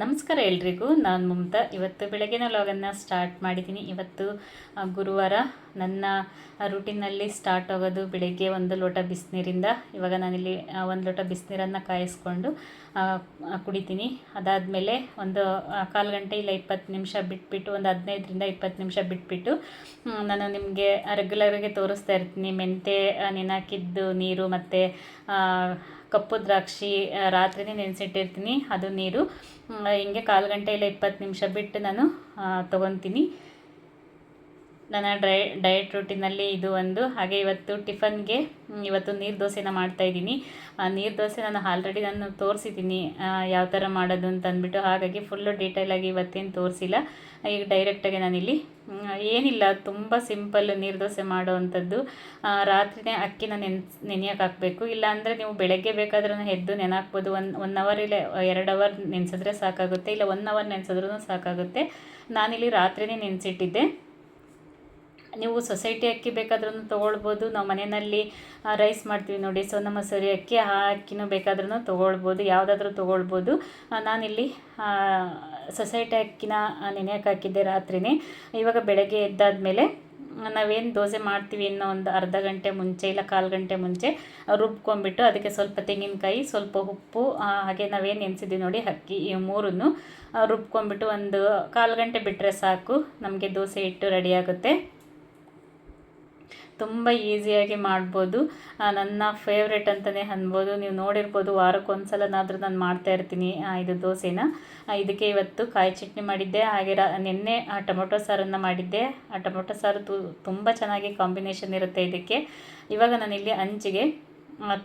ನಮಸ್ಕಾರ ಎಲ್ರಿಗೂ. ನಾನು ಮಮತಾ. ಇವತ್ತು ಬೆಳಗಿನ ಲಾಗನ್ನು ಸ್ಟಾರ್ಟ್ ಮಾಡಿದ್ದೀನಿ ಇವತ್ತು ಗುರುವಾರ ನನ್ನ ರೂಟೀನಲ್ಲಿ ಸ್ಟಾರ್ಟ್ ಆಗೋದು ಬೆಳಗ್ಗೆ ಒಂದು ಲೋಟ ಬಿಸಿನೀರಿಂದ. ಇವಾಗ ನಾನಿಲ್ಲಿ ಒಂದು ಲೋಟ ಬಿಸಿನೀರನ್ನು ಕಾಯಿಸ್ಕೊಂಡು ಕುಡಿತೀನಿ. ಅದಾದಮೇಲೆ ಒಂದು ಕಾಲು ಗಂಟೆ ಇಲ್ಲ ಇಪ್ಪತ್ತು ನಿಮಿಷ ಬಿಟ್ಬಿಟ್ಟು, ಒಂದು ಹದಿನೈದರಿಂದ ಇಪ್ಪತ್ತು ನಿಮಿಷ ಬಿಟ್ಬಿಟ್ಟು ನಾನು ನಿಮಗೆ ರೆಗ್ಯುಲರಾಗಿ ತೋರಿಸ್ತಾ ಇರ್ತೀನಿ. ಮೆಂತೆ ನೆನಾಕಿದ್ದು ನೀರು ಮತ್ತು ಕಪ್ಪು ದ್ರಾಕ್ಷಿ ರಾತ್ರಿನೇ ನೆನೆಸಿಟ್ಟಿರ್ತೀನಿ. ಅದು ನೀರು ಹಿಂಗೆ ಕಾಲು ಗಂಟೆ ಇಲ್ಲ ಇಪ್ಪತ್ತು ನಿಮಿಷ ಬಿಟ್ಟು ನಾನು ತೊಗೊತೀನಿ. ನನ್ನ ಡ್ರೈ, ಡಯಟ್ ರೂಟಿನಲ್ಲಿ ಇದು ಒಂದು. ಹಾಗೆ ಇವತ್ತು ಟಿಫನ್ಗೆ ಇವತ್ತು ನೀರು ದೋಸೆನ ಮಾಡ್ತಾಯಿದ್ದೀನಿ ನೀರು ದೋಸೆ ನಾನು ಆಲ್ರೆಡಿ ನಾನು ತೋರಿಸಿದ್ದೀನಿ. ಯಾವ ಥರ ಮಾಡೋದು ಅಂತ ಅಂದ್ಬಿಟ್ಟು. ಹಾಗಾಗಿ ಫುಲ್ಲು ಡೀಟೇಲಾಗಿ ಇವತ್ತೇನು ತೋರಿಸಿಲ್ಲ. ಈಗ ಡೈರೆಕ್ಟಾಗಿ ನಾನಿಲ್ಲಿ ಏನಿಲ್ಲ, ತುಂಬ ಸಿಂಪಲ್ ನೀರು ದೋಸೆ ಮಾಡೋ ಅಂಥದ್ದು. ರಾತ್ರಿನೇ ಅಕ್ಕಿನ ನೆನ್, ನೆನೆಯೋಕೆ ಹಾಕಬೇಕು. ಇಲ್ಲಾಂದರೆ ನೀವು ಬೆಳಗ್ಗೆ ಬೇಕಾದ್ರೂ ಎದ್ದು ನೆನಾಕ್ಬೋದು. ಒನ್ ಒನ್ ಅವರ್ ಇಲ್ಲ, ಎರಡು ಅವರ್ ನೆನೆಸಿದ್ರೆ ಸಾಕಾಗುತ್ತೆ. ಇಲ್ಲ ಒನ್ ಅವರ್ ನೆನೆಸಿದ್ರೂ ಸಾಕಾಗುತ್ತೆ. ನಾನಿಲ್ಲಿ ರಾತ್ರಿನೇ ನೆನೆಸಿಟ್ಟಿದ್ದೆ. ನೀವು ಸೊಸೈಟಿ ಅಕ್ಕಿ ಬೇಕಾದ್ರೂ ತೊಗೊಳ್ಬೋದು. ನಾವು ಮನೆಯಲ್ಲಿ ರೈಸ್ ಮಾಡ್ತೀವಿ ನೋಡಿ. ಸೊ, ನಮ್ಮ ಸರಿ ಅಕ್ಕಿ, ಆ ಅಕ್ಕಿನೂ ಬೇಕಾದ್ರೂ ತೊಗೊಳ್ಬೋದು. ಯಾವುದಾದ್ರೂ ತೊಗೊಳ್ಬೋದು. ನಾನಿಲ್ಲಿ ಸೊಸೈಟಿ ಅಕ್ಕಿನ ನೆನೆಯಕ್ಕೆ ಹಾಕಿದ್ದೆ ರಾತ್ರಿನೇ. ಇವಾಗ ಬೆಳಗ್ಗೆ ಎದ್ದಾದಮೇಲೆ, ನಾವೇನು ದೋಸೆ ಮಾಡ್ತೀವಿ ಅನ್ನೋ ಒಂದು ಅರ್ಧ ಗಂಟೆ ಮುಂಚೆ ಇಲ್ಲ ಕಾಲು ಗಂಟೆ ಮುಂಚೆ, ರುಬ್ಕೊಂಡ್ಬಿಟ್ಟು ಅದಕ್ಕೆ ಸ್ವಲ್ಪ ತೆಂಗಿನಕಾಯಿ, ಸ್ವಲ್ಪ ಉಪ್ಪು ಹಾಗೆ ನಾವೇನು ನೆನೆಸಿದ್ವಿ ನೋಡಿ ಅಕ್ಕಿ, ಈ ಮೂರನ್ನು ರುಬ್ಕೊಂಡ್ಬಿಟ್ಟು ಒಂದು ಕಾಲು ಗಂಟೆ ಬಿಟ್ಟರೆ ಸಾಕು. ನಮಗೆ ದೋಸೆ ಹಿಟ್ಟು ರೆಡಿ ಆಗುತ್ತೆ. ತುಂಬ ಈಸಿಯಾಗಿ ಮಾಡ್ಬೋದು. ನನ್ನ ಫೇವ್ರೇಟ್ ಅಂತಲೇ ಅನ್ಬೋದು. ನೀವು ನೋಡಿರ್ಬೋದು ವಾರಕ್ಕೊಂದ್ಸಲನಾದರೂ ನಾನು ಮಾಡ್ತಾ ಇರ್ತೀನಿ ಇದು ದೋಸೆನ. ಇದಕ್ಕೆ ಇವತ್ತು ಕಾಯಿ ಚಟ್ನಿ ಮಾಡಿದ್ದೆ ಹಾಗೆ ರಾ ನಿನ್ನೆ ಆ, ಟೊಮೊಟೊ ಸಾರನ್ನು ಮಾಡಿದ್ದೆ. ಆ ಟೊಮೊಟೊ ಸಾರು ತು ತುಂಬ ಚೆನ್ನಾಗಿ ಕಾಂಬಿನೇಷನ್ ಇರುತ್ತೆ ಇದಕ್ಕೆ. ಇವಾಗ ನಾನಿಲ್ಲಿ ಅಂಚಿಗೆ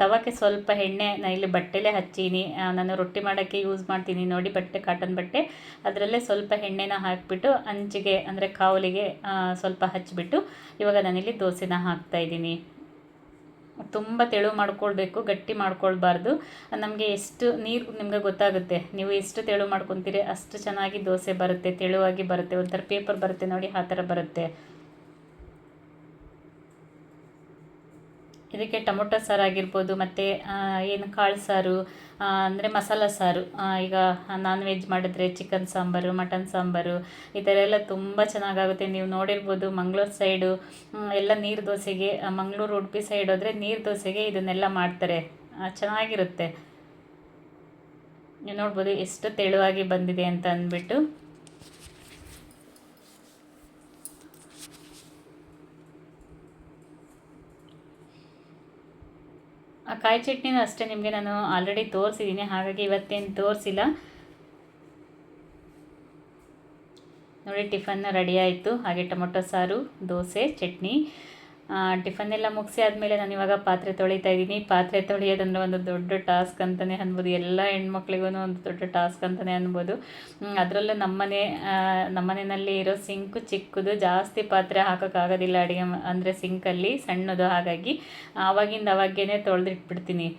ತವಕ್ಕೆ ಸ್ವಲ್ಪ ಎಣ್ಣೆ ನಾನು ಇಲ್ಲಿ ಬಟ್ಟೆಲೇ ಹಚ್ಚೀನಿ. ನಾನು ರೊಟ್ಟಿ ಮಾಡೋಕ್ಕೆ ಯೂಸ್ ಮಾಡ್ತೀನಿ. ನೋಡಿ ಬಟ್ಟೆ ಕಾಟನ್ ಬಟ್ಟೆ. ಅದರಲ್ಲೇ ಸ್ವಲ್ಪ ಎಣ್ಣೆನ ಹಾಕಿಬಿಟ್ಟು ಅಂಚಿಗೆ, ಅಂದರೆ ಕಾವಲಿಗೆ ಸ್ವಲ್ಪ ಹಚ್ಚಿಬಿಟ್ಟು ಇವಾಗ ನಾನಿಲ್ಲಿ ದೋಸೆನ ಹಾಕ್ತಾಯಿದ್ದೀನಿ ತುಂಬ ತೆಳು ಮಾಡ್ಕೊಳ್ಬೇಕು, ಗಟ್ಟಿ ಮಾಡ್ಕೊಳ್ಬಾರ್ದು. ನಮಗೆ ಎಷ್ಟು ನೀರು ನಿಮಗೆ ಗೊತ್ತಾಗುತ್ತೆ. ನೀವು ಎಷ್ಟು ತೆಳು ಮಾಡ್ಕೊತೀರಿ, ಅಷ್ಟು ಚೆನ್ನಾಗಿ ದೋಸೆ ಬರುತ್ತೆ, ತೆಳುವಾಗಿ ಬರುತ್ತೆ, ಒಂಥರ ಪೇಪರ್ ಬರುತ್ತೆ ನೋಡಿ, ಆ ಥರ ಬರುತ್ತೆ. ಇದಕ್ಕೆ ಟೊಮೊಟೊ ಸಾರು ಆಗಿರ್ಬೋದು, ಮತ್ತು ಏನು ಕಾಳು ಸಾರು ಅಂದರೆ ಮಸಾಲ ಸಾರು ಈಗ ನಾನ್ ವೆಜ್ ಮಾಡಿದ್ರೆ ಚಿಕನ್ ಸಾಂಬಾರು, ಮಟನ್ ಸಾಂಬಾರು, ಈ ಥರ ಎಲ್ಲ ತುಂಬ ಚೆನ್ನಾಗಾಗುತ್ತೆ. ನೀವು ನೋಡಿರ್ಬೋದು ಮಂಗಳೂರು ಸೈಡು ಎಲ್ಲ ನೀರು ದೋಸೆಗೆ ಮಂಗಳೂರು, ಉಡುಪಿ ಸೈಡ್ ಹೋದರೆ ನೀರು ದೋಸೆಗೆ ಇದನ್ನೆಲ್ಲ ಮಾಡ್ತಾರೆ. ಚೆನ್ನಾಗಿರುತ್ತೆ. ನೀವು ನೋಡ್ಬೋದು ಎಷ್ಟು ತೆಳುವಾಗಿ ಬಂದಿದೆ ಅಂತ ಅಂದ್ಬಿಟ್ಟು. ಕಾಯಿ ಚಟ್ನಿನೂ ಅಷ್ಟೇ ನಿಮಗೆ ನಾನು ಆಲ್ರೆಡಿ ತೋರಿಸಿದ್ದೀನಿ ಹಾಗಾಗಿ ಇವತ್ತೇನು ತೋರಿಸಿಲ್ಲ. ನೋಡಿ, ಟಿಫನ್ ರೆಡಿ ಆಯಿತು. ಹಾಗೆ ಟೊಮೊಟೊ ಸಾರು, ದೋಸೆ, ಚಟ್ನಿ. ಟಿಫನ್ ಎಲ್ಲ ಮುಗಿಸಿ ಆದಮೇಲೆ ನಾನು ಇವಾಗ ಪಾತ್ರೆ ತೊಳಿತಾ ಇದ್ದೀನಿ. ಪಾತ್ರೆ ತೊಳೆಯೋದಂದ್ರೆ ಒಂದು ದೊಡ್ಡ ಟಾಸ್ಕ್ ಅಂತಲೇ ಅನ್ಬೋದು. ಎಲ್ಲ ಹೆಣ್ಮಕ್ಳಿಗೂ ಒಂದು ದೊಡ್ಡ ಟಾಸ್ಕ್ ಅಂತಲೇ ಅನ್ಬೋದು. ಅದರಲ್ಲೂ ನಮ್ಮನೆ ನಮ್ಮನೆಯಲ್ಲಿ ಇರೋ ಸಿಂಕು ಚಿಕ್ಕದು, ಜಾಸ್ತಿ ಪಾತ್ರೆ ಹಾಕೋಕ್ಕಾಗೋದಿಲ್ಲ ಅಡುಗೆ ಅಂದರೆ ಸಿಂಕಲ್ಲಿ, ಸಣ್ಣದು ಹಾಗಾಗಿ ಆವಾಗಿಂದ ಅವಾಗೇ ತೊಳೆದಿಟ್ಬಿಡ್ತೀನಿ.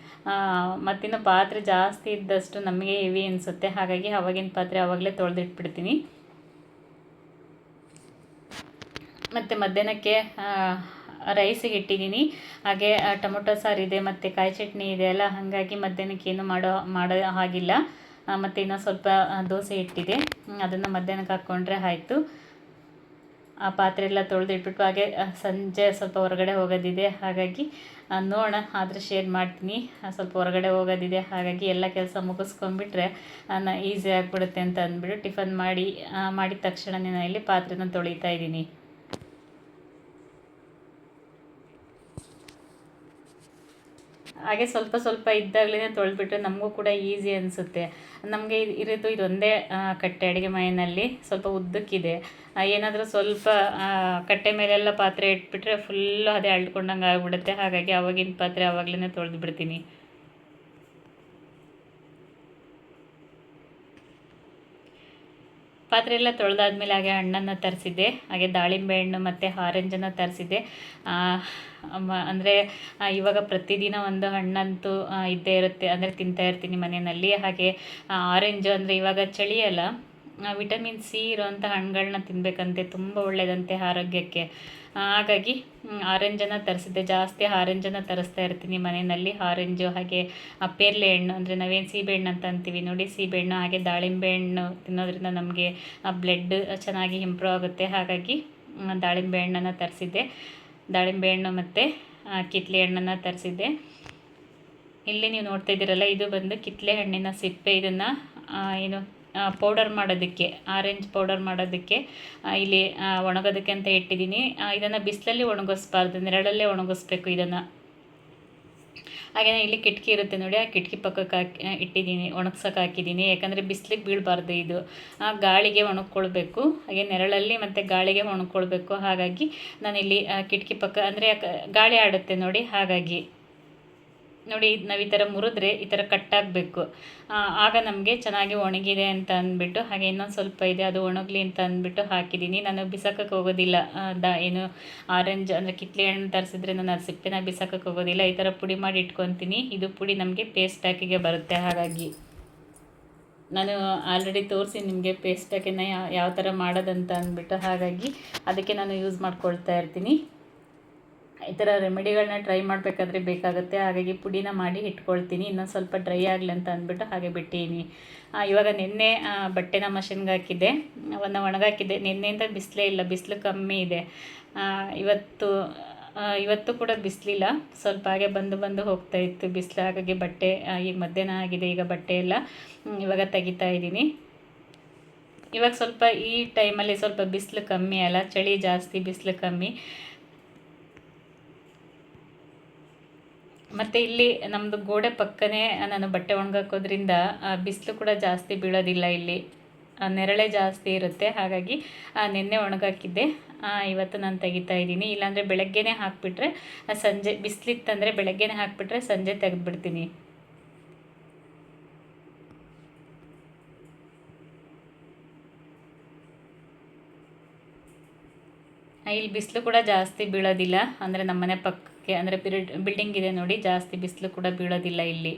ಮತ್ತಿನ್ನು ಪಾತ್ರೆ ಜಾಸ್ತಿ ಇದ್ದಷ್ಟು ನಮಗೆ ಹೆವಿ ಅನಿಸುತ್ತೆ. ಹಾಗಾಗಿ ಅವಾಗಿನ ಪಾತ್ರೆ ಆವಾಗಲೇ ತೊಳೆದಿಟ್ಬಿಡ್ತೀನಿ. ಮತ್ತು ಮಧ್ಯಾಹ್ನಕ್ಕೆ ರೈಸಿಗೆ ಇಟ್ಟಿದ್ದೀನಿ. ಹಾಗೆ ಟೊಮೊಟೊ ಸಾರು ಇದೆ, ಮತ್ತು ಕಾಯಿ ಚಟ್ನಿ ಇದೆ ಅಲ್ಲ ಹಾಗಾಗಿ ಮಧ್ಯಾಹ್ನಕ್ಕೆ ಏನು ಮಾಡೋ ಮಾಡೋ ಹಾಗಿಲ್ಲ. ಮತ್ತು ಇನ್ನೂ ಸ್ವಲ್ಪ ದೋಸೆ ಇಟ್ಟಿದೆ. ಅದನ್ನು ಮಧ್ಯಾಹ್ನಕ್ಕೆ ಹಾಕ್ಕೊಂಡ್ರೆ ಆಯಿತು. ಆ, ಪಾತ್ರೆ ಎಲ್ಲ ತೊಳೆದಿಟ್ಬಿಟ್ಟು, ಹಾಗೆ ಸಂಜೆ ಸ್ವಲ್ಪ ಹೊರಗಡೆ ಹೋಗೋದಿದೆ. ಹಾಗಾಗಿ ನೋಡೋಣ. ಆದರೆ ಶೇರ್ ಮಾಡ್ತೀನಿ. ಸ್ವಲ್ಪ ಹೊರಗಡೆ ಹೋಗೋದಿದೆ. ಹಾಗಾಗಿ ಎಲ್ಲ ಕೆಲಸ ಮುಗಿಸ್ಕೊಂಡ್ಬಿಟ್ರೆ ಈಸಿ ಆಗಿಬಿಡುತ್ತೆ ಅಂತ ಅಂದ್ಬಿಟ್ಟು ಟಿಫನ್ ಮಾಡಿ ಮಾಡಿದ ತಕ್ಷಣ ನಾನು ಇಲ್ಲಿ ಪಾತ್ರೆನ ತೊಳಿತಾ ಇದ್ದೀನಿ. ಹಾಗೆ ಸ್ವಲ್ಪ ಸ್ವಲ್ಪ ಇದ್ದಾಗಲೇ ತೊಳೆದ್ಬಿಟ್ರೆ ನಮಗೂ ಕೂಡ ಈಸಿ ಅನಿಸುತ್ತೆ. ನಮಗೆ ಇರೋದು ಇದೊಂದೇ ಕಟ್ಟೆ ಅಡುಗೆ ಮನೆಯಲ್ಲಿ ಸ್ವಲ್ಪ ಉದ್ದಕ್ಕಿದೆ. ಏನಾದರೂ ಸ್ವಲ್ಪ ಕಟ್ಟೆ ಮೇಲೆಲ್ಲ ಪಾತ್ರೆ ಇಟ್ಬಿಟ್ರೆ ಫುಲ್ಲು ಅದೇ ಅಳ್ಕೊಂಡಂಗೆ ಆಗಿಬಿಡುತ್ತೆ ಹಾಗಾಗಿ ಆವಾಗಿನ ಪಾತ್ರೆ ಆವಾಗಲೇ ತೊಳೆದು ಬಿಡ್ತೀನಿ ಪಾತ್ರೆ ಎಲ್ಲ ತೊಳೆದಾದ್ಮೇಲೆ ಹಾಗೆ ಹಣ್ಣನ್ನು ತರಿಸಿದ್ದೆ, ಹಾಗೆ ದಾಳಿಂಬೆ ಹಣ್ಣು ಮತ್ತು ಆರೆಂಜನ್ನು ತರಿಸಿದ್ದೆ. ಅಂದರೆ ಇವಾಗ ಪ್ರತಿದಿನ ಒಂದು ಹಣ್ಣಂತೂ ಇದ್ದೇ ಇರುತ್ತೆ, ಅಂದರೆ ತಿಂತಾ ಇರ್ತೀನಿ ಮನೆಯಲ್ಲಿ. ಹಾಗೆ ಆರೆಂಜು ಅಂದರೆ ಇವಾಗ ಚಳಿ ಅಲ್ಲ ವಿಟಮಿನ್ ಸಿ ಇರೋವಂಥ ಹಣ್ಣುಗಳನ್ನ ತಿನ್ನಬೇಕಂತೆ ತುಂಬ ಒಳ್ಳೆಯದಂತೆ ಆರೋಗ್ಯಕ್ಕೆ. ಹಾಗಾಗಿ ಆರೆಂಜನ್ನು ತರಿಸಿದ್ದೆ. ಜಾಸ್ತಿ ಆರೆಂಜನ್ನು ತರಿಸ್ತಾ ಇರ್ತೀನಿ ಮನೆಯಲ್ಲಿ. ಆರೆಂಜು ಹಾಗೆ ಪೇರ್ಲೆ ಹಣ್ಣು, ಅಂದರೆ ನಾವೇನು ಸೀಬೆಹಣ್ಣು ಅಂತ ಅಂತೀವಿ ನೋಡಿ ಸೀಬೆಹಣ್ಣು ಹಾಗೆ ದಾಳಿಂಬೆ ಹಣ್ಣು ತಿನ್ನೋದ್ರಿಂದ ನಮಗೆ ಬ್ಲಡ್ ಚೆನ್ನಾಗಿ ಇಂಪ್ರೂವ್ ಆಗುತ್ತೆ. ಹಾಗಾಗಿ ದಾಳಿಂಬೆ ಹಣ್ಣನ್ನು ತರಿಸಿದ್ದೆ. ದಾಳಿಂಬೆ ಹಣ್ಣು ಮತ್ತು ಕಿತ್ಲೆ ಹಣ್ಣನ್ನು ತರಿಸಿದ್ದೆ. ಇಲ್ಲಿ ನೀವು ನೋಡ್ತಾ ಇದ್ದೀರಲ್ಲ, ಇದು ಬಂದು ಕಿತ್ಲೆ ಹಣ್ಣಿನ ಸಿಪ್ಪೆ. ಇದನ್ನು ಏನು ಪೌಡರ್ ಮಾಡೋದಕ್ಕೆ ಆರೆಂಜ್ ಪೌಡರ್ ಮಾಡೋದಕ್ಕೆ ಇಲ್ಲಿ ಒಣಗೋದಕ್ಕೆ ಅಂತ ಇಟ್ಟಿದ್ದೀನಿ. ಇದನ್ನು ಬಿಸಿಲಲ್ಲಿ ಒಣಗಿಸ್ಬಾರ್ದು ನೆರಳಲ್ಲೇ ಒಣಗಿಸ್ಬೇಕು ಇದನ್ನು. ಹಾಗೆಯೇ ಇಲ್ಲಿ ಕಿಟಕಿ ಇರುತ್ತೆ ನೋಡಿ, ಆ ಕಿಟಕಿ ಪಕ್ಕಕ್ಕೆ ಹಾಕಿ ಇಟ್ಟಿದ್ದೀನಿ, ಒಣಗ್ಸೋಕೆ ಹಾಕಿದ್ದೀನಿ. ಯಾಕಂದರೆ ಬಿಸಿಲಿಗೆ ಬೀಳಬಾರ್ದು ಇದು. ಆ, ಗಾಳಿಗೆ ಒಣಗ್ಕೊಳ್ಬೇಕು, ಹಾಗೆ ನೆರಳಲ್ಲಿ ಮತ್ತು ಗಾಳಿಗೆ ಒಣಗ್ಕೊಳ್ಬೇಕು. ಹಾಗಾಗಿ ನಾನಿಲ್ಲಿ ಕಿಟಕಿ ಪಕ್ಕ, ಅಂದರೆ ಗಾಳಿ ಆಡುತ್ತೆ ನೋಡಿ, ಹಾಗಾಗಿ. ನೋಡಿ ನಾವು ಈ ಥರ ಮುರಿದ್ರೆ ಈ ಥರ ಕಟ್ಟಾಗಬೇಕು ಆಗ ನಮಗೆ ಚೆನ್ನಾಗಿ ಒಣಗಿದೆ ಅಂತ ಅಂದ್ಬಿಟ್ಟು, ಹಾಗೆ ಇನ್ನೊಂದು ಸ್ವಲ್ಪ ಇದೆ, ಅದು ಒಣಗಲಿ ಅಂತ ಅಂದ್ಬಿಟ್ಟು ಹಾಕಿದ್ದೀನಿ ನಾನು ಬಿಸಾಕಕ್ಕೆ ಹೋಗೋದಿಲ್ಲ. ದ, ಏನು, ಆರೆಂಜ್ ಅಂದರೆ ಕಿತ್ಲೆ ಹಣ್ಣು ತರಿಸಿದ್ರೆ ನಾನು ಅದು ಸಿಪ್ಪೆನ ಬಿಸಾಕಕ್ಕೆ ಹೋಗೋದಿಲ್ಲ. ಈ ಥರ ಪುಡಿ ಮಾಡಿ ಇಟ್ಕೊತೀನಿ. ಇದು ಪುಡಿ ನಮಗೆ ಪೇಸ್ಟ್ ಪ್ಯಾಕಿಗೆ ಬರುತ್ತೆ. ಹಾಗಾಗಿ ನಾನು ಆಲ್ರೆಡಿ ತೋರಿಸಿ ನಿಮಗೆ ಪೇಸ್ಟ್ ಪ್ಯಾಕನ್ನು ಯಾವ ಥರ ಮಾಡೋದಂತ ಅಂದ್ಬಿಟ್ಟು, ಹಾಗಾಗಿ ಅದಕ್ಕೆ ನಾನು ಯೂಸ್ ಮಾಡ್ಕೊಳ್ತಾ ಇರ್ತೀನಿ. ಈ ಥರ ರೆಮಿಡಿಗಳನ್ನ ಟ್ರೈ ಮಾಡಬೇಕಾದ್ರೆ ಬೇಕಾಗುತ್ತೆ. ಹಾಗಾಗಿ ಪುಡಿನ ಮಾಡಿ ಇಟ್ಕೊಳ್ತೀನಿ. ಇನ್ನೊಂದು ಸ್ವಲ್ಪ ಡ್ರೈ ಆಗಲಿ ಅಂತ ಅಂದ್ಬಿಟ್ಟು ಹಾಗೆ ಬಿಟ್ಟೀನಿ ಇವಾಗ ನಿನ್ನೆ ಬಟ್ಟೆನ ಮಷಿನ್ಗೆ ಹಾಕಿದ್ದೆ. ಒಂದು ಒಣಗಾಕಿದ್ದೆ. ನಿನ್ನೆಯಿಂದ ಬಿಸಿಲೇ ಇಲ್ಲ. ಬಿಸಿಲು ಕಮ್ಮಿ ಇದೆ. ಇವತ್ತು ಇವತ್ತು ಕೂಡ ಬಿಸಿಲಿಲ್ಲ. ಸ್ವಲ್ಪ ಹಾಗೆ ಬಂದು ಬಂದು ಹೋಗ್ತಾ ಇತ್ತು. ಬಿಸಿಲು ಹಾಗಾಗಿ ಬಟ್ಟೆ ಈಗ ಮಧ್ಯಾಹ್ನ ಆಗಿದೆ. ಈಗ ಬಟ್ಟೆ ಎಲ್ಲ ಇವಾಗ ತೆಗಿತಾ ಇದ್ದೀನಿ. ಇವಾಗ ಸ್ವಲ್ಪ ಈ ಟೈಮಲ್ಲಿ ಸ್ವಲ್ಪ ಬಿಸಿಲು ಕಮ್ಮಿ ಅಲ್ಲ? ಚಳಿ ಜಾಸ್ತಿ, ಬಿಸಿಲು ಕಮ್ಮಿ. ಮತ್ತು ಇಲ್ಲಿ ನಮ್ಮದು ಗೋಡೆ ಪಕ್ಕನೇ ನಾನು ಬಟ್ಟೆ ಒಣಗಾಕೋದ್ರಿಂದ ಬಿಸಿಲು ಕೂಡ ಜಾಸ್ತಿ ಬೀಳೋದಿಲ್ಲ ಇಲ್ಲಿ. ನೆರಳೆ ಜಾಸ್ತಿ ಇರುತ್ತೆ. ಹಾಗಾಗಿ ನಿನ್ನೆ ಒಣಗಾಕಿದ್ದೆ. ಇವತ್ತು ನಾನು ತೆಗಿತಾ ಇದ್ದೀನಿ. ಇಲ್ಲಾಂದರೆ ಬೆಳಗ್ಗೆನೇ ಹಾಕಿಬಿಟ್ರೆ ಸಂಜೆ ಬಿಸಿಲಿತ್ತಂದರೆ ಬೆಳಗ್ಗೆನೇ ಹಾಕಿಬಿಟ್ರೆ ಸಂಜೆ ತೆಗೆದುಬಿಡ್ತೀನಿ. ಇಲ್ಲಿ ಬಿಸಿಲು ಕೂಡ ಜಾಸ್ತಿ ಬೀಳೋದಿಲ್ಲ. ಅಂದರೆ ನಮ್ಮನೆ ಪಕ್ಕಕ್ಕೆ, ಅಂದರೆ ಬಿಲ್ಡಿಂಗ್ ಇದೆ ನೋಡಿ, ಜಾಸ್ತಿ ಬಿಸಿಲು ಕೂಡ ಬೀಳೋದಿಲ್ಲ ಇಲ್ಲಿ.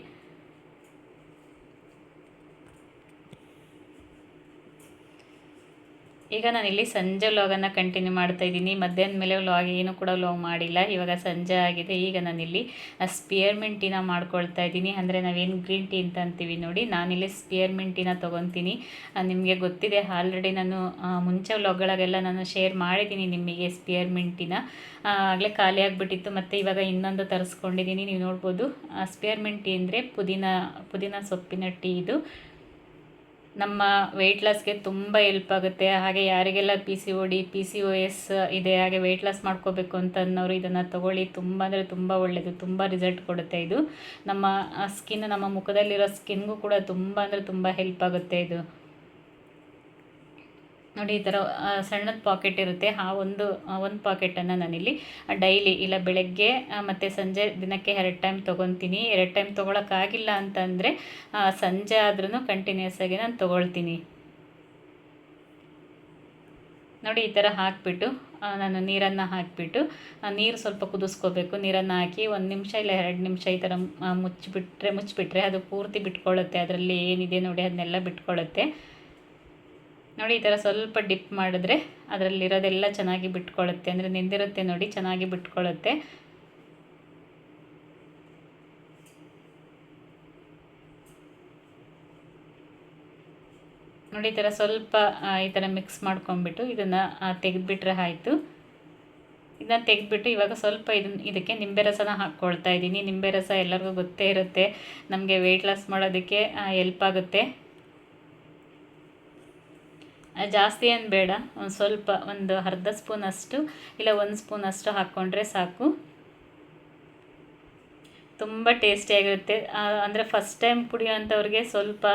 ಈಗ ನಾನಿಲ್ಲಿ ಸಂಜೆ ವ್ಲಾಗನ್ನು ಕಂಟಿನ್ಯೂ ಮಾಡ್ತಾ ಇದ್ದೀನಿ. ಮಧ್ಯಾಹ್ನ ಮೇಲೆ ವ್ಲಾಗ್ ಏನು ಕೂಡ ವ್ಲಾಗ್ ಮಾಡಿಲ್ಲ. ಇವಾಗ ಸಂಜೆ ಆಗಿದೆ. ಈಗ ನಾನಿಲ್ಲಿ ಸ್ಪಿಯರ್ಮೆಂಟ್ ಟೀನ ಮಾಡ್ಕೊಳ್ತಾ ಇದ್ದೀನಿ. ಅಂದರೆ ನಾವೇನು ಗ್ರೀನ್ ಟೀ ಅಂತ ಅಂತೀವಿ ನೋಡಿ. ನಾನಿಲ್ಲಿ ಸ್ಪಿಯರ್ಮೆಂಟ್ ಟೀನ ತೊಗೊತೀನಿ. ನಿಮಗೆ ಗೊತ್ತಿದೆ ಆಲ್ರೆಡಿ ನಾನು ಮುಂಚೆ ವ್ಲಾಗ್ಗಳಿಗೆಲ್ಲ ನಾನು ಶೇರ್ ಮಾಡಿದ್ದೀನಿ ನಿಮಗೆ ಸ್ಪಿಯರ್ಮೆಂಟ್ ಟೀನ ಆಗಲೇ ಖಾಲಿ ಆಗಿಬಿಟ್ಟಿತ್ತು. ಮತ್ತು ಇವಾಗ ಇನ್ನೊಂದು ತರಿಸ್ಕೊಂಡಿದ್ದೀನಿ. ನೀವು ನೋಡ್ಬೋದು ಸ್ಪಿಯರ್ಮೆಂಟ್ ಟೀ ಅಂದರೆ ಪುದೀನ ಪುದೀನ ಸೊಪ್ಪಿನ ಟೀ ಇದು. ನಮ್ಮ ವೆಯ್ಟ್ ಲಾಸ್ಗೆ ತುಂಬ ಹೆಲ್ಪ್ ಆಗುತ್ತೆ. ಹಾಗೆ ಯಾರಿಗೆಲ್ಲ P C O D P C O S ಇದೆ, ಹಾಗೆ ವೆಯ್ಟ್ ಲಾಸ್ ಮಾಡ್ಕೋಬೇಕು ಅಂತ ಅನ್ನೋರು ಇದನ್ನು ತೊಗೊಳ್ಳಿ. ತುಂಬ ಅಂದರೆ ತುಂಬ ಒಳ್ಳೆಯದು ತುಂಬ ರಿಸಲ್ಟ್ ಕೊಡುತ್ತೆ ಇದು. ನಮ್ಮ ಸ್ಕಿನ್ ನಮ್ಮ ಮುಖದಲ್ಲಿರೋ ಸ್ಕಿನ್ಗೂ ಕೂಡ ತುಂಬ ಅಂದರೆ ತುಂಬ ಹೆಲ್ಪ್ ಆಗುತ್ತೆ ಇದು. ನೋಡಿ, ಈ ಥರ ಸಣ್ಣದ ಪಾಕೆಟ್ ಇರುತ್ತೆ. ಆ ಒಂದು ಒಂದು ಪಾಕೆಟನ್ನು ನಾನಿಲ್ಲಿ ಡೈಲಿ ಇಲ್ಲ ಬೆಳಗ್ಗೆ ಮತ್ತು ಸಂಜೆ ದಿನಕ್ಕೆ ಎರಡು ಟೈಮ್ ತೊಗೊತೀನಿ. ಎರಡು ಟೈಮ್ ತೊಗೊಳಕ್ಕಾಗಿಲ್ಲ ಅಂತಂದರೆ ಸಂಜೆ ಆದ್ರೂ ಕಂಟಿನ್ಯೂಸ್ ಆಗಿ ನಾನು ತೊಗೊಳ್ತೀನಿ. ನೋಡಿ, ಈ ಥರ ಹಾಕಿಬಿಟ್ಟು ನಾನು ನೀರನ್ನು ಹಾಕಿಬಿಟ್ಟು ನೀರು ಸ್ವಲ್ಪ ಕುದಿಸ್ಕೋಬೇಕು. ನೀರನ್ನು ಹಾಕಿ ಒಂದು ನಿಮಿಷ ಇಲ್ಲ ಎರಡು ನಿಮಿಷ ಈ ಥರ ಮುಚ್ಚಿಬಿಟ್ರೆ ಮುಚ್ಚಿಬಿಟ್ರೆ ಅದು ಪೂರ್ತಿ ಬಿಟ್ಕೊಳ್ಳುತ್ತೆ. ಅದರಲ್ಲಿ ಏನಿದೆ ನೋಡಿ, ಅದನ್ನೆಲ್ಲ ಬಿಟ್ಕೊಳ್ಳುತ್ತೆ. ನೋಡಿ, ಈ ಥರ ಸ್ವಲ್ಪ ಡಿಪ್ ಮಾಡಿದ್ರೆ ಅದರಲ್ಲಿರೋದೆಲ್ಲ ಚೆನ್ನಾಗಿ ಬಿಟ್ಕೊಳ್ಳುತ್ತೆ. ಅಂದರೆ ನಿಂದಿರುತ್ತೆ ನೋಡಿ, ಚೆನ್ನಾಗಿ ಬಿಟ್ಕೊಳ್ಳುತ್ತೆ. ನೋಡಿ, ಈ ಥರ ಸ್ವಲ್ಪ ಈ ಥರ ಮಿಕ್ಸ್ ಮಾಡ್ಕೊಂಬಿಟ್ಟು ಇದನ್ನು ತೆಗೆದುಬಿಟ್ರೆ ಆಯಿತು. ಇದನ್ನು ತೆಗೆದ್ಬಿಟ್ಟು ಇವಾಗ ಸ್ವಲ್ಪ ಇದನ್ನ ಇದಕ್ಕೆ ನಿಂಬೆ ರಸನ ಹಾಕ್ಕೊಳ್ತಾ ಇದ್ದೀನಿ. ನಿಂಬೆ ರಸ ಎಲ್ಲರಿಗೂ ಗೊತ್ತೇ ಇರುತ್ತೆ. ನಮಗೆ ವೆಯ್ಟ್ ಲಾಸ್ ಮಾಡೋದಕ್ಕೆ ಎಲ್ಪ್ ಆಗುತ್ತೆ. ಜಾಸ್ತಿ ಏನು ಬೇಡ. ಒಂದು ಸ್ವಲ್ಪ ಒಂದು ಅರ್ಧ ಸ್ಪೂನ್ ಅಷ್ಟು, ಇಲ್ಲ ಒಂದು ಸ್ಪೂನಷ್ಟು ಹಾಕ್ಕೊಂಡ್ರೆ ಸಾಕು. ತುಂಬ ಟೇಸ್ಟಿಯಾಗಿರುತ್ತೆ ಅಂದರೆ ಫಸ್ಟ್ ಟೈಮ್ ಕುಡಿಯೋಂಥವ್ರಿಗೆ ಸ್ವಲ್ಪ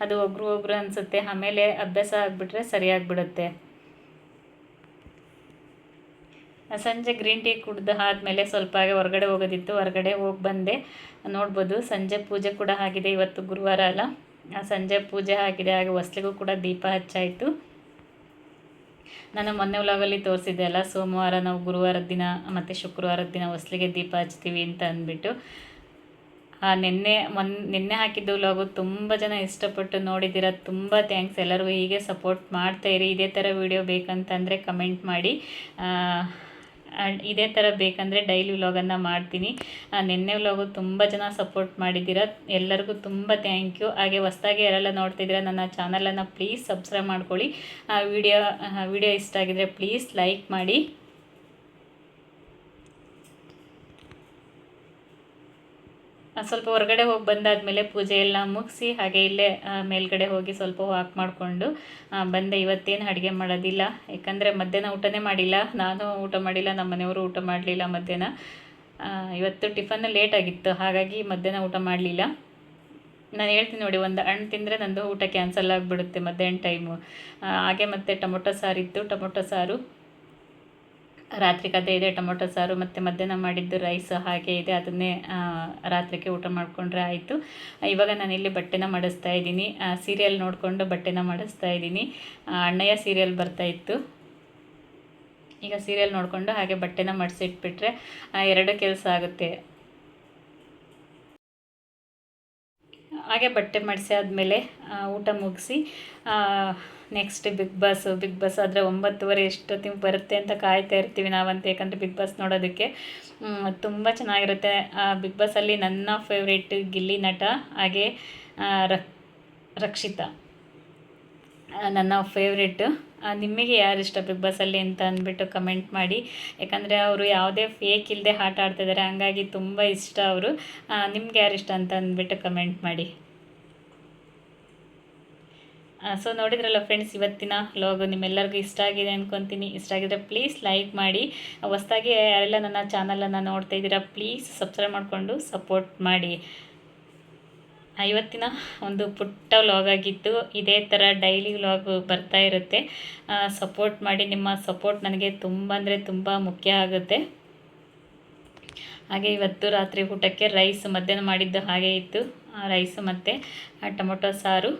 ಅದು ಒಗ್ರು ಒಗ್ರು ಅನಿಸುತ್ತೆ. ಆಮೇಲೆ ಅಭ್ಯಾಸ ಆಗಿಬಿಟ್ರೆ ಸರಿಯಾಗಿಬಿಡುತ್ತೆ ಸಂಜೆ ಗ್ರೀನ್ ಟೀ ಕುಡ್ದು ಆದಮೇಲೆ ಸ್ವಲ್ಪ ಹಾಗೆ ಹೊರಗಡೆ ಹೋಗೋದಿತ್ತು. ಹೊರಗಡೆ ಹೋಗಿ ಬಂದೆ. ನೋಡ್ಬೋದು. ಸಂಜೆ ಪೂಜೆ ಕೂಡ ಆಗಿದೆ ಇವತ್ತು ಗುರುವಾರ ಅಲ್ಲ. ಸಂಜೆ ಪೂಜೆ ಆಗಿದೆ ಹಾಗೆ ಹೊಸ್ಲಿಗೂ ಕೂಡ ದೀಪ ಹಚ್ಚಾಯಿತು. ನಾನು ಮೊನ್ನೆ ವ್ಲಾಗಲ್ಲಿ ತೋರಿಸಿದ್ದೆ ಅಲ್ಲ, ಸೋಮವಾರ ನಾವು ಗುರುವಾರದ ದಿನ ಮತ್ತು ಶುಕ್ರವಾರದ ದಿನ ಹೊಸ್ಲಿಗೆ ದೀಪ ಹಚ್ತೀವಿ ಅಂತ ಅಂದ್ಬಿಟ್ಟು. ನಿನ್ನೆ ಮೊನ್, ನಿನ್ನೆ ಹಾಕಿದ್ದು ವ್ಲಾಗು ತುಂಬ ಜನ ಇಷ್ಟಪಟ್ಟು ನೋಡಿದ್ದೀರ, ತುಂಬ ಥ್ಯಾಂಕ್ಸ್ ಎಲ್ಲರಿಗೂ ಹೀಗೆ ಸಪೋರ್ಟ್ ಮಾಡ್ತಾಯಿರಿ ಇದೇ ಥರ ವಿಡಿಯೋ ಬೇಕಂತಂದರೆ ಕಮೆಂಟ್ ಮಾಡಿ. ಇದೇ ಥರ ಬೇಕಂದರೆ ಡೈಲಿ ವ್ಲಾಗನ್ನು ಮಾಡ್ತೀನಿ. ನಿನ್ನೆ ವ್ಲಾಗು ತುಂಬ ಜನ ಸಪೋರ್ಟ್ ಮಾಡಿದ್ದೀರ. ಎಲ್ಲರಿಗೂ ತುಂಬ ಥ್ಯಾಂಕ್ ಯು ಹಾಗೆ ಹೊಸ್ದಾಗಿ ಯಾರೆಲ್ಲ ನೋಡ್ತಿದ್ದೀರ ನನ್ನ ಚಾನಲನ್ನು ಪ್ಲೀಸ್ ಸಬ್ಸ್ಕ್ರೈಬ್ ಮಾಡ್ಕೊಳ್ಳಿ. ವಿಡಿಯೋ ವಿಡಿಯೋ ಇಷ್ಟ ಆಗಿದರೆ ಪ್ಲೀಸ್ ಲೈಕ್ ಮಾಡಿ. ಸ್ವಲ್ಪ ಹೊರಗಡೆ ಹೋಗಿ ಬಂದಾದಮೇಲೆ ಪೂಜೆ ಎಲ್ಲ ಮುಗಿಸಿ, ಹಾಗೆ ಇಲ್ಲೇ ಮೇಲ್ಗಡೆ ಹೋಗಿ ಸ್ವಲ್ಪ ವಾಕ್ ಮಾಡಿಕೊಂಡು ಬಂದೆ. ಇವತ್ತೇನು ಅಡುಗೆ ಮಾಡೋದಿಲ್ಲ. ಯಾಕಂದರೆ ಮಧ್ಯಾಹ್ನ ಊಟನೇ ಮಾಡಿಲ್ಲ. ನಾನು ಊಟ ಮಾಡಿಲ್ಲ ನಮ್ಮ ಮನೆಯವರು ಊಟ ಮಾಡಲಿಲ್ಲ ಮಧ್ಯಾಹ್ನ. ಇವತ್ತು ಟಿಫನ್ ಲೇಟ್ ಆಗಿತ್ತು. ಹಾಗಾಗಿ ಮಧ್ಯಾಹ್ನ ಊಟ ಮಾಡಲಿಲ್ಲ. ನಾನು ಹೇಳ್ತೀನಿ ನೋಡಿ, ಒಂದು ಹಣ್ಣು ತಿಂದರೆ ನಂದು ಊಟ ಕ್ಯಾನ್ಸಲ್ ಆಗಿಬಿಡುತ್ತೆ ಮಧ್ಯಾಹ್ನ ಟೈಮು ಹಾಗೆ ಮತ್ತು ಟೊಮೊಟೊ ಸಾರಿತ್ತು ಟೊಮೊಟೊ ಸಾರು ರಾತ್ರಿ ಕತೆ ಇದೆ, ಟೊಮೊಟೊ ಸಾರು ಮತ್ತು ಮಧ್ಯಾಹ್ನ ಮಾಡಿದ್ದು ರೈಸ್ ಹಾಗೆ ಇದೆ, ಅದನ್ನೇ ರಾತ್ರಿಗೆ ಊಟ ಮಾಡಿಕೊಂಡ್ರೆ ಆಯಿತು. ಇವಾಗ ನಾನು ಇಲ್ಲಿ ಬಟ್ಟೆನ ಮಾಡಿಸ್ತಾ ಇದ್ದೀನಿ. ಸೀರಿಯಲ್ ನೋಡಿಕೊಂಡು ಬಟ್ಟೆನ ಮಾಡಿಸ್ತಾ ಇದ್ದೀನಿ. ಅಣ್ಣಯ್ಯ ಸೀರಿಯಲ್ ಬರ್ತಾ ಇತ್ತು. ಈಗ ಸೀರಿಯಲ್ ನೋಡಿಕೊಂಡು ಹಾಗೆ ಬಟ್ಟೆನ ಮಡಿಸಿಟ್ಬಿಟ್ರೆ ಎರಡು ಕೆಲಸ ಆಗುತ್ತೆ. ಹಾಗೆ ಬಟ್ಟೆ ಮಾಡಿಸಿ ಆದಮೇಲೆ ಊಟ ಮುಗಿಸಿ next Bigg Boss Bigg Boss ಆದರೆ ಒಂಬತ್ತುವರೆ ಎಷ್ಟೊತ್ತಿಗೆ ಬರುತ್ತೆ ಅಂತ ಕಾಯ್ತಾ ಇರ್ತೀವಿ ನಾವಂತ, ಯಾಕಂದರೆ ಬಿಗ್ ಬಾಸ್ ನೋಡೋದಕ್ಕೆ. ತುಂಬ ಚೆನ್ನಾಗಿರುತ್ತೆ. ಬಿಗ್ ಬಾಸಲ್ಲಿ ನನ್ನ ಫೇವ್ರೇಟ್ ಗಿಲ್ಲಿ ನಟ, ಹಾಗೆ ರಕ್ ರಕ್ಷಿತಾ. ನನ್ನ ಫೇವ್ರೇಟು ನಿಮಗೆ ಯಾರು ಇಷ್ಟ ಬಿಗ್ ಬಾಸಲ್ಲಿ ಅಂತ ಅಂದ್ಬಿಟ್ಟು ಕಮೆಂಟ್ ಮಾಡಿ. ಯಾಕಂದರೆ ಅವರು ಯಾವುದೇ ಫೇಕ್ ಇಲ್ಲದೆ ಆಟ ಆಡ್ತಿದ್ದಾರೆ ಹಂಗಾಗಿ ತುಂಬ ಇಷ್ಟ ಅವರು. ನಿಮ್ಗೆ ಯಾರು ಇಷ್ಟ ಅಂತ ಅಂದ್ಬಿಟ್ಟು ಕಮೆಂಟ್ ಮಾಡಿ. ಸೊ ನೋಡಿದ್ರಲ್ಲ ಫ್ರೆಂಡ್ಸ್ ಇವತ್ತಿನ ಲಾಗ್ ನಿಮ್ಮೆಲ್ಲರಿಗೂ ಇಷ್ಟ ಆಗಿದೆ ಅಂದ್ಕೊತೀನಿ ಇಷ್ಟ ಆಗಿದ್ರೆ ಪ್ಲೀಸ್ ಲೈಕ್ ಮಾಡಿ. ಹೊಸ್ದಾಗಿ ಯಾರೆಲ್ಲ ನನ್ನ ಚಾನಲನ್ನು ನೋಡ್ತಾ ಇದ್ದೀರಾ ಪ್ಲೀಸ್ ಸಬ್ಸ್ಕ್ರೈಬ್ ಮಾಡಿಕೊಂಡು ಸಪೋರ್ಟ್ ಮಾಡಿ. ಇವತ್ತಿನ ಒಂದು ಪುಟ್ಟ ವ್ಲಾಗ್ ಆಗಿತ್ತು. ಇದೇ ಥರ ಡೈಲಿ ವ್ಲಾಗ್ ಬರ್ತಾ ಇರುತ್ತೆ. ಸಪೋರ್ಟ್ ಮಾಡಿ, ನಿಮ್ಮ ಸಪೋರ್ಟ್ ನನಗೆ ತುಂಬ ಅಂದರೆ ತುಂಬ ಮುಖ್ಯ ಆಗುತ್ತೆ. ಹಾಗೆ ಇವತ್ತು ರಾತ್ರಿ ಊಟಕ್ಕೆ ರೈಸ್ ಮಧ್ಯಾಹ್ನ ಮಾಡಿದ್ದು ಹಾಗೆ ಇತ್ತು. ರೈಸ್ ಮತ್ತು ಟೊಮೊಟೊ ಸಾರು.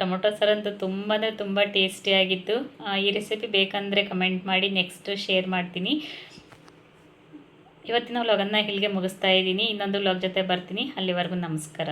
ಟೊಮೊಟೊ ಸಾರು ಅಂತೂ ತುಂಬ ಅಂದರೆ ತುಂಬ ಟೇಸ್ಟಿಯಾಗಿತ್ತು ಈ ರೆಸಿಪಿ ಬೇಕಂದರೆ ಕಮೆಂಟ್ ಮಾಡಿ ನೆಕ್ಸ್ಟ್ ಶೇರ್ ಮಾಡ್ತೀನಿ. ಇವತ್ತಿನ ವ್ಲಾಗನ್ನು ಇಲ್ಲಿಗೆ ಮುಗಿಸ್ತಾ ಇದ್ದೀನಿ. ಇನ್ನೊಂದು ವ್ಲಾಗ್ ಜೊತೆ ಬರ್ತೀನಿ. ಅಲ್ಲಿವರೆಗೂ ನಮಸ್ಕಾರ.